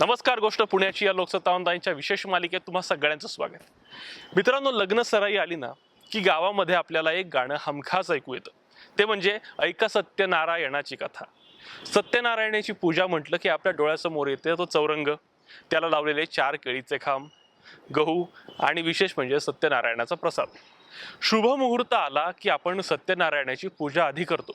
नमस्कार गोष्ट पुण्याची या लोकसत्तावंतांच्या विशेष मालिकेत तुम्हा सगळ्यांचं स्वागत. मित्रांनो लग्न सराई आली ना की गावामध्ये आपल्याला एक गाणं हमखास ऐकू येतं. ते म्हणजे ऐका सत्यनारायणाची कथा. सत्यनारायणाची पूजा म्हटलं की आपल्या डोळ्यासमोर येते तो चौरंग. त्याला लावलेले चार केळीचे खांब गहू आणि विशेष म्हणजे सत्यनारायणाचा प्रसाद. शुभ मुहूर्त आला की आपण सत्यनारायणाची पूजा आधी करतो.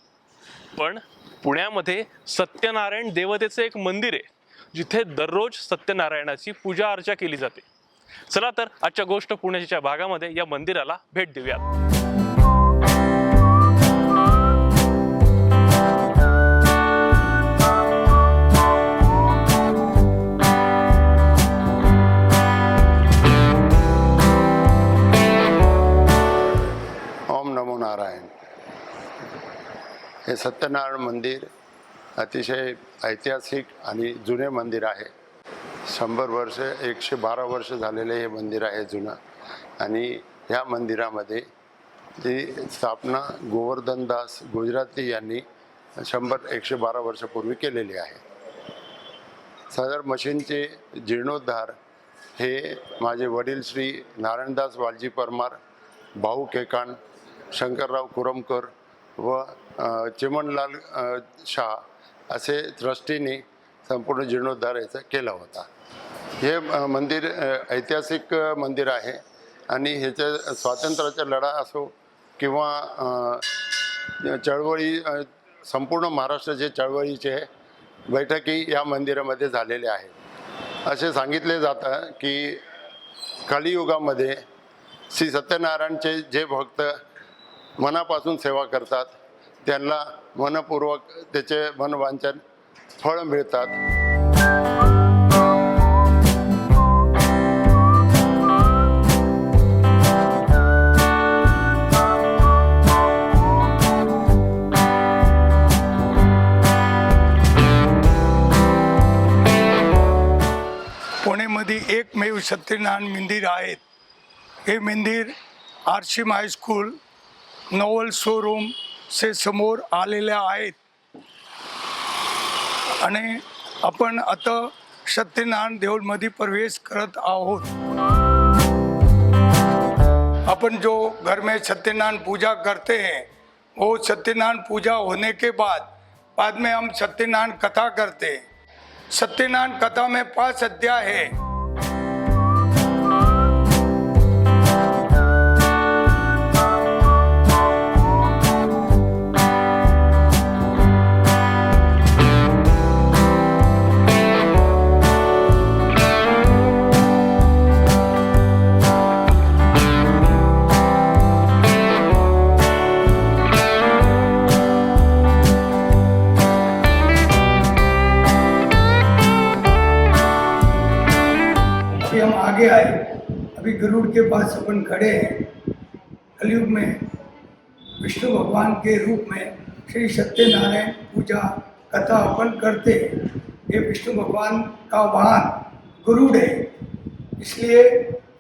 पण पुण्यामध्ये सत्यनारायण देवतेचं एक मंदिर आहे. जिथे दररोज सत्यनारायणाची पूजा अर्चा केली जाते. चला तर आजच्या गोष्ट पुण्याच्या भागामध्ये या मंदिराला भेट देऊयात. ओम नमो नारायण. हे सत्यनारायण मंदिर अतिशय ऐतिहासिक आणि जुने मंदिर आहे. शंभर वर्ष एकशे बारा वर्ष झालेले हे मंदिर आहे जुनं. आणि ह्या मंदिरामध्ये जी स्थापना गोवर्धनदास गुजराती यांनी शंभर एकशे बारा वर्षापूर्वी केलेली आहे. सदर मशीनचे जीर्णोद्धार हे माझे वडील श्री नारायणदास वालजी परमार भाऊ केकाण शंकरराव कुरमकर व चिमनलाल चिमणलाल शाह असे दृष्टीने संपूर्ण जीर्णोद्धार याचा केला होता. हे मंदिर ऐतिहासिक मंदिर आहे आणि ह्याच्या स्वातंत्र्याचा लढा असो किंवा चळवळी संपूर्ण महाराष्ट्राचे चळवळीचे बैठकी या मंदिरामध्ये झालेल्या आहेत. असे सांगितले जातं की कलियुगामध्ये श्री सत्यनारायणचे जे भक्त मनापासून सेवा करतात त्यांना मनपूर्वक त्याचे मनवांचन फळ मिळतात. पुणेमध्ये एकमेव सत्यनारायण मंदिर आहेत हे मंदिर आरशिम हायस्कूल नोवल शोरूम से समोर आलेल्या आहेत. आणि आपण आता सत्यनारायण देऊळमध्ये प्रवेश करत आहोत. अपन जो घर में सत्यनारायण पूजा करते हैं वो सत्यनारायण पूजा होने के बाद बाद में हम सत्यनारायण कथा करते हैं। सत्यनारायण कथा में पांच अध्याय है। आगे आए। अभी गरुड़ के पास अपन खड़े हैं। कलयुग में विष्णु भगवान के रूप में श्री सत्यनारायण पूजा, कथा अपन करते हैं। ये विष्णु भगवान का वाहन गरुड़ है। इसलिए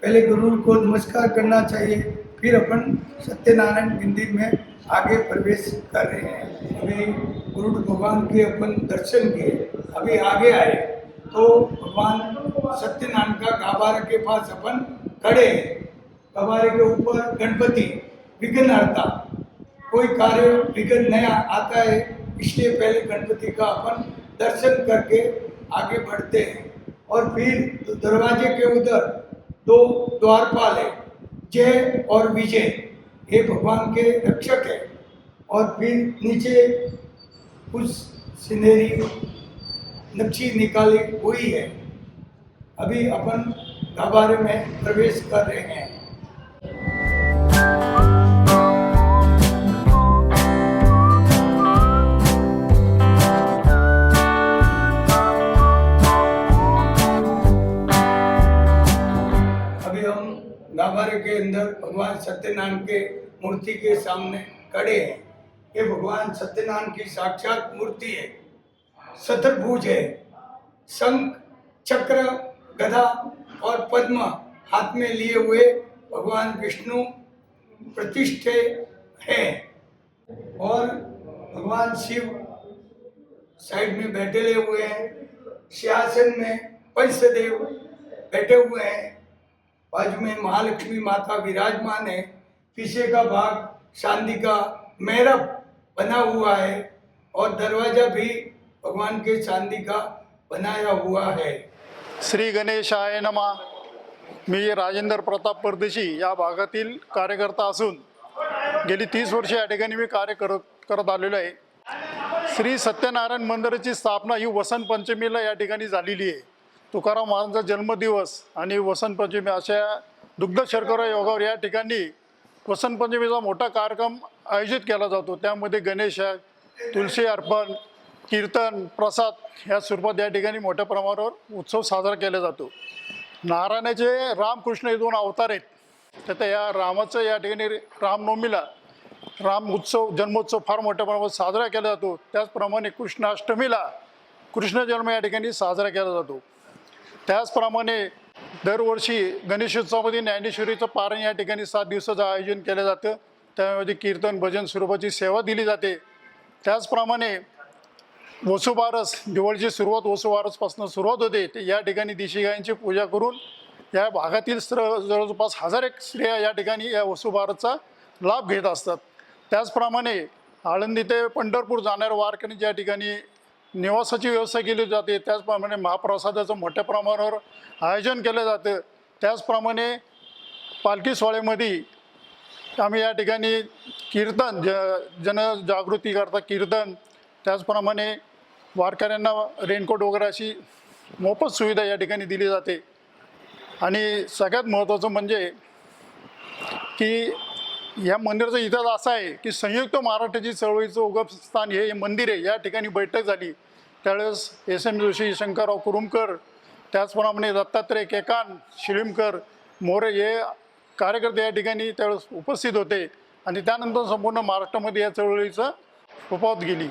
पहले गरुड़ को नमस्कार करना चाहिए, फिर अपन सत्यनारायण मंदिर में आगे प्रवेश कर रहे हैं। अभी गरुड़ भगवान के अपन दर्शन किए, अभी आगे आए। तो भगवान सत्यनारायण का गाभार के पास अपन खड़े हैं। गाभारे के ऊपर गणपति विघ्नहर्ता। कोई कार्य विघ्न नया आता है, इसलिए पहले गणपति का अपन दर्शन करके आगे बढ़ते हैं। और फिर दरवाजे के उधर दो द्वारपाल है, जय और विजय। ये भगवान के रक्षक है। और फिर नीचे कुछ सिनेरी नक्शी निकाली हुई है, अभी अपन गाभारे में प्रवेश कर रहे हैं। अभी हम गाभारे के अंदर भगवान सत्यनारायण के मूर्ति के सामने खड़े हैं। ये भगवान सत्यनारायण की साक्षात मूर्ति है। शतभुज है। शंख, चक्र, गदा और पद्म हाथ में लिए हुए भगवान विष्णु प्रतिष्ठे हैं। और भगवान शिव साइड में बैठे हुए हैं। सिंहासन में पंचदेव बैठे हुए हैं। बाजू में महालक्ष्मी माता विराजमान है। पीछे का भाग चांदी का मेहरब बना हुआ है। और दरवाज़ा भी भगवान के चांदी का बनाया हुआ है। श्री गणेशाय नमा। मी राजेंद्र प्रताप परदेशी या भागातील कार्यकर्ता असून गेली तीस वर्षे या ठिकाणी मी कार्य करत करत आलेलो आहे. श्री सत्यनारायण मंदिराची स्थापना ही वसंत पंचमीला या ठिकाणी झालेली आहे. तुकाराम महाराजांचा जन्मदिवस आणि वसंत पंचमी अशा दुग्ध शर्करा योगावर या ठिकाणी वसंत पंचमीचा मोठा कार्यक्रम आयोजित केला जातो. त्यामध्ये गणेश तुलसी अर्पण कीर्तन प्रसाद ह्या स्वरूपात या ठिकाणी मोठ्या प्रमाणावर उत्सव साजरा केला जातो. नारायणाचे रामकृष्ण हे दोन अवतार आहेत. तर त्या या रामाचं या ठिकाणी रामनवमीला राम उत्सव जन्मोत्सव फार मोठ्या प्रमाणात साजरा केला जातो. त्याचप्रमाणे कृष्णाष्टमीला कृष्ण जन्म या ठिकाणी साजरा केला जातो. त्याचप्रमाणे दरवर्षी गणेशोत्सवामध्ये ज्ञानेश्वरीचं पारण या ठिकाणी सात दिवसाचं आयोजन केलं जातं. त्यामध्ये कीर्तन भजन स्वरूपाची सेवा दिली जाते. त्याचप्रमाणे वसुबारस दिवाळीची सुरुवात वसुबारसपासून सुरुवात होते. ते या ठिकाणी देशी गायींची पूजा करून या भागातील स्त्र जवळपास हजार एक स्त्रिया या ठिकाणी या वसुबारसचा लाभ घेत असतात. त्याचप्रमाणे आळंदी ते पंढरपूर जाणाऱ्या वारकरी ज्या ठिकाणी निवासाची व्यवस्था केली जाते त्याचप्रमाणे महाप्रसादाचं मोठ्या प्रमाणावर आयोजन केलं जातं. त्याचप्रमाणे पालखी सोहळ्यामध्ये आम्ही या ठिकाणी कीर्तन ज जनजागृती करता कीर्तन त्याचप्रमाणे वारकऱ्यांना रेनकोट वगैरे अशी मोफत सुविधा या ठिकाणी दिली जाते. आणि सगळ्यात महत्त्वाचं म्हणजे की या मंदिराचा इतिहास असा आहे की संयुक्त महाराष्ट्राची चळवळीचं उगमस्थान हे मंदिर आहे. या ठिकाणी बैठक झाली. त्यावेळेस एस एम जोशी शंकरराव कुरुमकर त्याचप्रमाणे दत्तात्रय केकान शिलिमकर मोरे हे कार्यकर्ते या ठिकाणी त्यावेळेस उपस्थित होते. आणि त्यानंतर संपूर्ण महाराष्ट्रामध्ये या चळवळीचं फोपावत गेली.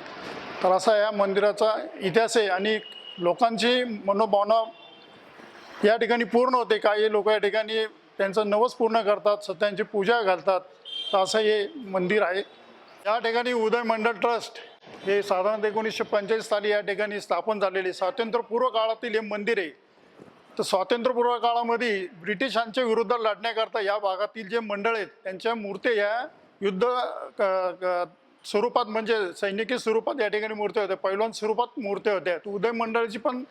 तर असा या मंदिराचा इतिहास आहे आणि लोकांची मनोभावना या ठिकाणी पूर्ण होते. काही लोक या ठिकाणी त्यांचं नवस पूर्ण करतात सत्यांची पूजा घालतात. तर असं हे मंदिर आहे. या ठिकाणी उदय मंडळ ट्रस्ट हे साधारणतः एकोणीसशे पंचेचाळीस साली या ठिकाणी स्थापन झालेले. स्वातंत्र्यपूर्व काळातील हे मंदिर आहे. तर स्वातंत्र्यपूर्व काळामध्ये ब्रिटिशांच्या विरुद्ध लढण्याकरता या भागातील जे मंडळ आहेत त्यांच्या मूर्त्या या युद्ध क- स्वरूपात म्हणजे सैनिकी स्वरूपात या ठिकाणी मूर्त्या होत्या पैलवान स्वरूपात मूर्त्या होत्या. उदय मंडळाची पण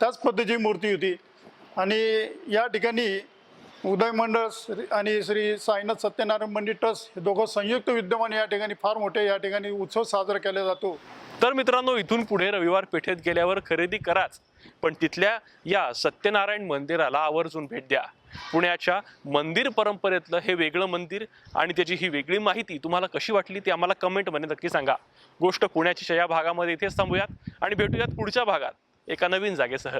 त्याच पद्धतीची मूर्ती होती. आणि या ठिकाणी उदय मंडळ श्री- आणि श्री साईनाथ सत्यनारायण मंदिर ट्रस्ट हे दोघं संयुक्त विद्यमान या ठिकाणी फार मोठे या ठिकाणी उत्सव साजरा केला जातो. तर मित्रांनो इथून पुढे रविवार पेठेत गेल्यावर खरेदी कराच पण तिथल्या या सत्यनारायण मंदिराला आवर्जून भेट द्या. पुण्याच्या मंदिर परंपरेतलं हे वेगळं मंदिर आणि त्याची ही वेगळी माहिती तुम्हाला कशी वाटली ती आम्हाला कमेंटमध्ये नक्की सांगा. गोष्ट पुण्याच्या या भागामध्ये इथेच थांबूयात आणि भेटूयात पुढच्या भागात एका नवीन जागेसह.